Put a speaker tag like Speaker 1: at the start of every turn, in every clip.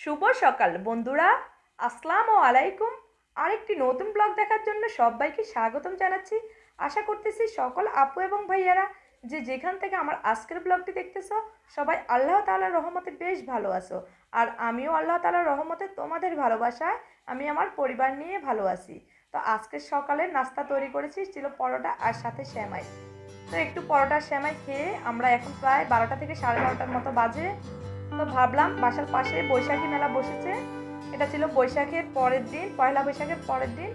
Speaker 1: শুভ সকাল বন্ধুরা। আসসালামু আলাইকুম। আরেকটি নতুন ব্লগ দেখার জন্য সবাইকে স্বাগতম জানাচ্ছি। আশা করতেছি সকল আপু এবং ভাইয়ারা যে যেখান থেকে আমার আজকের ব্লগটি দেখতেছো, সবাই আল্লাহ তাআলার রহমতে বেশ ভালো আছো। আর আমিও আল্লাহ তালার রহমতে তোমাদের ভালোবাসায় আমি আমার পরিবার নিয়ে ভালো আছি। তো আজকের সকালে নাস্তা তৈরি করেছি, ছিল পরোটা আর সাথে শ্যামাই তো একটু পরোটা শ্যামাই খেয়ে আমরা এখন প্রায় বারোটা থেকে সাড়ে বারোটার মতো বাজে। তো ভাবলাম বাসার পাশে বৈশাখী মেলা বসেছে। এটা ছিল বৈশাখের পরের দিন, পয়লা বৈশাখের পরের দিন।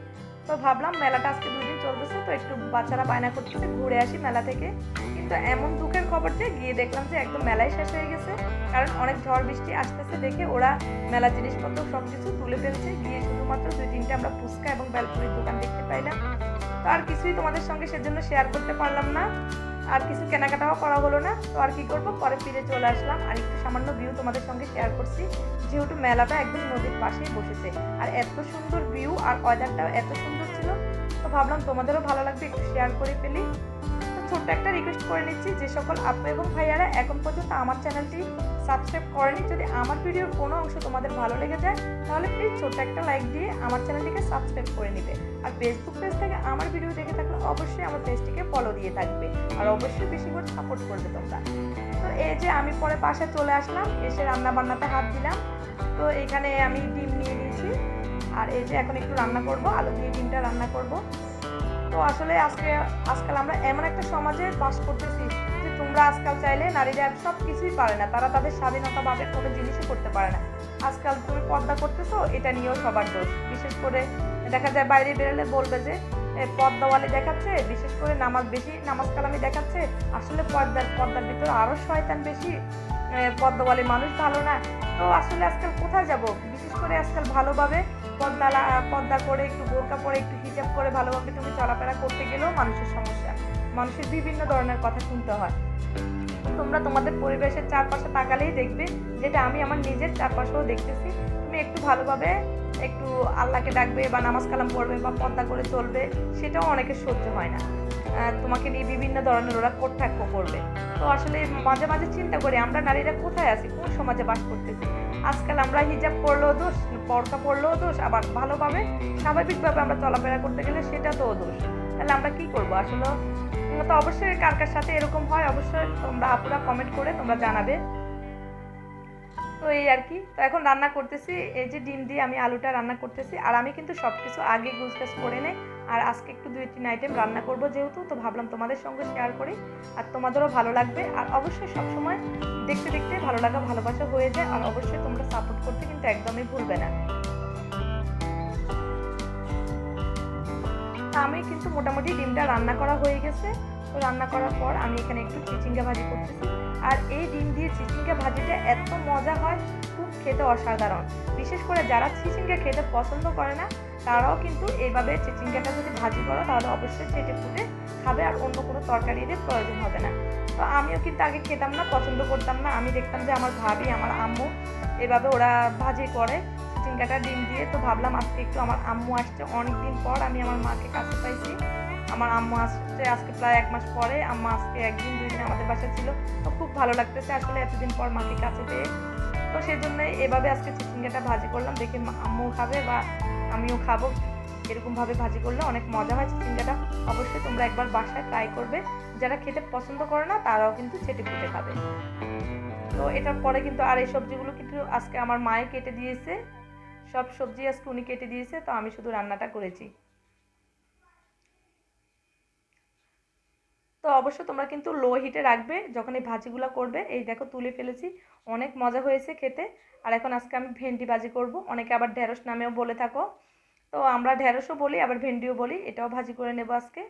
Speaker 1: তো ভাবলাম মেলাটা আজকে দুদিন চলতেছে, তো একটু বাচ্চারা বায়না করতেছে, ঘুরে আসি মেলা থেকে। কিন্তু এমন দুঃখের খবর যে, গিয়ে দেখলাম যে একদম মেলাই শেষ হয়ে গেছে। কারণ অনেক ঝড় বৃষ্টি আসতেছে দেখে ওরা মেলার জিনিসপত্র সব কিছু তুলে ফেলছে। গিয়ে শুধুমাত্র দুই তিনটে আমরা ফুচকা এবং বেলপুরির দোকান দেখতে পাইলাম। তো আর কিছুই তোমাদের সঙ্গে সেজন্য শেয়ার করতে পারলাম না। আর কিছু কেনাকাটাও করা হলো না। তো আর কী করব? পরে ফিরে চলে আসলাম। আর একটু সামান্য ভিউ তোমাদের সঙ্গে শেয়ার করছি। যেহেতু মেলাটা একদম নদীর পাশেই বসেছে। আর এত সুন্দর ভিউ আর ওয়েদারটাও এত সুন্দর ছিল। তো ভাবলাম তোমাদেরও ভালো লাগবে একটু শেয়ার করে ফেলি। ছোট্ট একটা রিকোয়েস্ট করে নিচ্ছি যে সকল আপু এবং ভাইয়ারা এখন পর্যন্ত আমার চ্যানেলটি সাবস্ক্রাইব করেনি। যদি আমার ভিডিওর কোনো অংশ তোমাদের ভালো লেগে যায়, তাহলে প্লিজ ছোট্ট একটা লাইক দিয়ে আমার চ্যানেলটিকে সাবস্ক্রাইব করে নিবে। আর ফেসবুক পেজ থেকে আমার ভিডিও দেখে থাকলে অবশ্যই আমার পেজটিকে ফলো দিয়ে থাকবে। আর অবশ্যই বেশি করে সাপোর্ট করবে তোমরা। তো এই যে আমি পরে পাশে চলে আসলাম, এসে রান্না বান্নাতে হাত দিলাম। তো এখানে আমি ডিম নিয়ে নিয়েছি। আর এই যে এখন একটু রান্না করব, আলু দিয়ে ডিমটা রান্না করব। তো আসলে আজকে আজকাল আমরা এমন একটা সমাজে বাস করতেছি যে তোমরা আজকাল চাইলে নারীরা সব কিছুই পারে না। তারা তাদের স্বাধীনতাভাবে কোনো জিনিসই করতে পারে না। আজকাল তুমি পর্দা করতেছো এটা নিয়েও সবার দোষ। বিশেষ করে দেখা যায় বাইরে বেরোলে বলবে যে এ, পর্দাওয়ালি দেখাচ্ছে বিশেষ করে নামাজ বেশি নামাজ কালামি দেখাচ্ছে। আসলে পর্দার পর্দার ভিতরে আরও শয়তান বেশি। পর্দাওয়ালি মানুষ, ভালো না। তো আসলে আজকাল কোথায় যাব? বিশেষ করে আজকাল ভালোভাবে লা- পর্দা করে একটু বোরকা পরে একটু হিজাব করে ভালোভাবে তুমি চলাফেরা করতে গেলেও মানুষের সমস্যা। মানুষের বিভিন্ন ধরনের কথা শুনতে হয়। তোমরা তোমাদের পরিবেশের চারপাশে তাকালেই দেখবে যেটা আমি আমার নিজের চারপাশেও দেখতেছি। তুমি একটু ভালোভাবে একটু আল্লাহকে ডাকবে বা নামাজ কালাম পড়বে বা পর্দা করে চলবে, সেটাও অনেকের সহ্য হয় না। তোমাকে নিয়ে বিভিন্ন ধরনের ওরা কটাক্ষ করবে। তো আসলে মাঝে মাঝে চিন্তা করি, আমরা নারীরা কোথায় আছি? কোন সমাজে বাস করতেছি? আজকাল আমরা হিজাব পড়লেও দোষ পর্দা পড়লেও দোষ, আবার ভালোভাবে, স্বাভাবিকভাবে আমরা চলাফেরা করতে গেলে সেটা তো দোষ। তাহলে আমরা কি করব? আসলে তো অবশ্যই কার কার সাথে এরকম হয়, অবশ্যই তোমরা আপুরা কমেন্ট করে তোমরা জানাবে। তো এই আর কি। তো এখন রান্না করতেছি, এই যে ডিম দিয়ে আমি আলুটা রান্না করতেছি। আর আমি কিন্তু সব কিছু আগে গুজগাছ করে নেই। আর আজকে একটু দুই, তিন আইটেম রান্না করব যেহেতু, তো ভাবলাম তোমাদের সঙ্গে শেয়ার করি। আর তোমাদেরও ভালো লাগবে। আর অবশ্যই সবসময় দেখতে দেখতে ভালো লাগা, ভালোবাসা হয়ে যায়। আর অবশ্যই তোমরা সাপোর্ট করতে কিন্তু একদমই ভুলবে না। আমি কিন্তু মোটামুটি ডিমটা রান্না করা হয়ে গেছে। তো রান্না করার পর আমি এখানে একটু চিচিঙ্গা ভাজি করতেছি। আর এই ডিম দিয়ে চিচিঙ্গা ভাজিটা এত মজা হয়, খুব খেতে অসাধারণ। বিশেষ করে যারা চিচিঙ্গা খেতে পছন্দ করে না, তারাও কিন্তু এইভাবে চিচিঙ্গাটা যদি ভাজি করো, তাহলে অবশ্যই চেটে ফুটে খাবে আর অন্য কোনো তরকারির প্রয়োজন হবে না। তো আমিও কিন্তু আগে খেতাম না, পছন্দ করতাম না। আমি দেখতাম যে আমার ভাবি, আমার আম্মু এভাবে ওরা ভাজি করে চিচিঙ্গাটা ডিম দিয়ে। তো ভাবলাম আজকে একটু আমার আম্মু আসছে। অনেক দিন পর আমি আমার মাকে কাছে পাইছি। আমার আম্মু আসছে, আজকে প্রায় এক মাস পরে, আম্মা আজকে একদিন দুই দিন আমাদের বাসায় ছিল। তো খুব ভালো লাগতেছে আসলে এতদিন পর মাকে কাছে পেয়ে। তো সেই জন্যই এভাবে আজকে চিচিঙ্গাটা ভাজি করলাম, দেখে আম্মু খাবে বা আমিও খাব। এরকমভাবে ভাজি করলে অনেক মজা হয় চিচিঙ্গাটা। অবশ্যই তোমরা একবার বাসায় ট্রাই করবে। যারা খেতে পছন্দ করে না, তারাও কিন্তু চেটে ফুটে খাবে তো এটার পরে কিন্তু আর এই সবজিগুলো কিন্তু আজকে আমার মায়ে কেটে দিয়েছে। সব সবজি আজকে উনি কেটে দিয়েছে, তো আমি শুধু রান্নাটা করেছি। তো অবশ্যই তোমরা কিন্তু লো হিটে রাখবে যখন এই ভাজিগুলো করবে। এই দেখো তুলে ফেলেছি, অনেক মজা হয়েছে খেতে। আর এখন আজকে আমি ভেন্ডি ভাজি করব। অনেকে আবার ঢেঁড়স নামেও বলে থাকো। তো আমরা ঢেঁড়সও বলি, আবার ভেন্ডিও বলি, এটাও ভাজি করে নেব আজকে।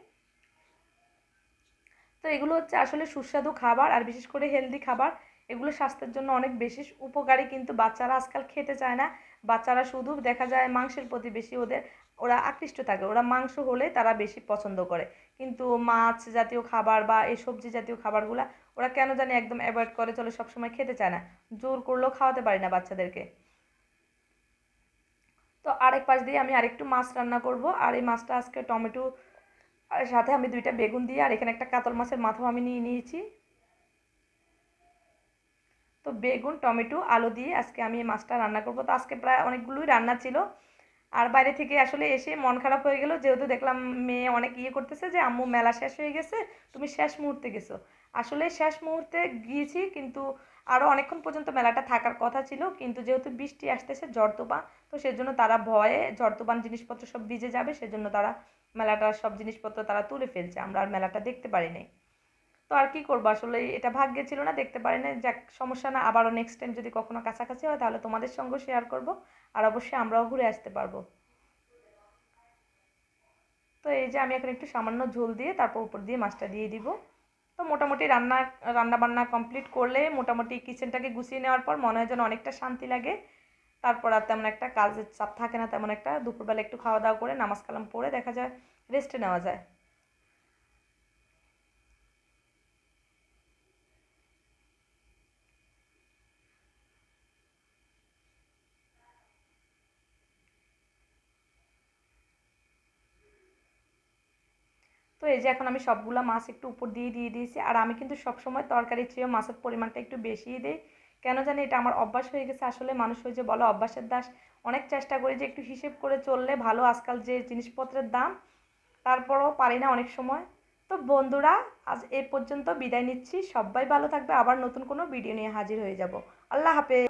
Speaker 1: তো এগুলো হচ্ছে আসলে সুস্বাদু খাবার আর বিশেষ করে হেলদি খাবার। এগুলো স্বাস্থ্যের জন্য অনেক বেশি উপকারী, কিন্তু বাচ্চারা আজকাল খেতে চায় না। বাচ্চারা শুধু দেখা যায় মাংসের প্রতি বেশি ওদের ওরা আকৃষ্ট থাকে। ওরা মাংস হলে তারা বেশি পছন্দ করে। কিন্তু মাছ জাতীয় খাবার বা এই সবজি জাতীয় খাবারগুলা ওরা কেন জানি একদম অ্যাভয়েড করে, চলে সবসময় খেতে চায় না। জোর করলেও খাওয়াতে পারি না বাচ্চাদেরকে। তো আরেক পাশ দিয়ে আমি আরেকটু মাছ রান্না করব। আর এই মাছটা আজকে টমেটো সাথে আমি দুইটা বেগুন দিয়ে আর এখানে একটা কাতল মাছের মাথাও আমি নিয়ে নিয়েছি। তো বেগুন, টমেটো, আলু দিয়ে আজকে আমি এই মাছটা রান্না করব। তো আজকে প্রায় অনেকগুলোই রান্না ছিল। আর বাইরে থেকে আসলে এসে মন খারাপ হয়ে গেল, যেহেতু দেখলাম মেয়ে অনেক ইয়ে করতেছে যে, আম্মু, মেলা শেষ হয়ে গেছে, তুমি শেষ মুহূর্তে গেছো। আসলে শেষ মুহূর্তে গিয়েছি, কিন্তু আরও অনেকক্ষণ পর্যন্ত মেলাটা থাকার কথা ছিল, কিন্তু যেহেতু বৃষ্টি আসতেছে ঝড় তুফান তো সেজন্য তারা ভয়ে ঝড় তুফান জিনিসপত্র সব ভিজে যাবে, সেজন্য তারা মেলাটার সব জিনিসপত্র তারা তুলে ফেলছে, আমরা আর মেলাটা দেখতে পারি নাই। তো আর কি করব? আসলে এটা ভাগ্যে ছিল না, দেখতে পারি না যাক, সমস্যা না, আবারও নেক্সট টাইম যদি কখনো কাছাকাছি হয়, তাহলে তোমাদের সঙ্গে শেয়ার করব। আর অবশ্যই আমরাও ঘুরে আসতে পারব। তো এই যে আমি এখন একটু সামান্য ঝোল দিয়ে তারপর উপর দিয়ে মাছটা দিয়ে দিব। তো মোটামুটি রান্না রান্না বান্না কমপ্লিট করলে মোটামুটি কিচেনটাকে গুছিয়ে নেওয়ার পর মনে হয় যেন অনেকটা শান্তি লাগে। তারপর আর তেমন একটা কাজের চাপ থাকে না, তেমন একটা। দুপুরবেলা একটু খাওয়া দাওয়া করে নামাজ কালাম পড়ে দেখা যায় রেস্টে নেওয়া যায়। তো এই যে এখন আমি সবগুলা মাছ একটু উপর দিয়ে দিয়ে দিয়েছি, আর আমি কিন্তু সবসময় তরকারির চেয়েও মাছের পরিমাণটা একটু বেশিই দিই। কেন জানি এটা আমার অভ্যাস হয়ে গেছে, আসলে মানুষ হয়ে যে বলো অভ্যাসের দাস, অনেক চেষ্টা করি যে একটু হিসেব করে চললে ভালো আজকাল যে জিনিসপত্রের দাম, তারপরও পারি না অনেক সময়। তো বন্ধুরা, আজ এ পর্যন্ত বিদায় নিচ্ছি, সবাই ভালো থাকবে, আবার নতুন কোনো ভিডিও নিয়ে হাজির হয়ে যাব। আল্লাহ হাফেজ।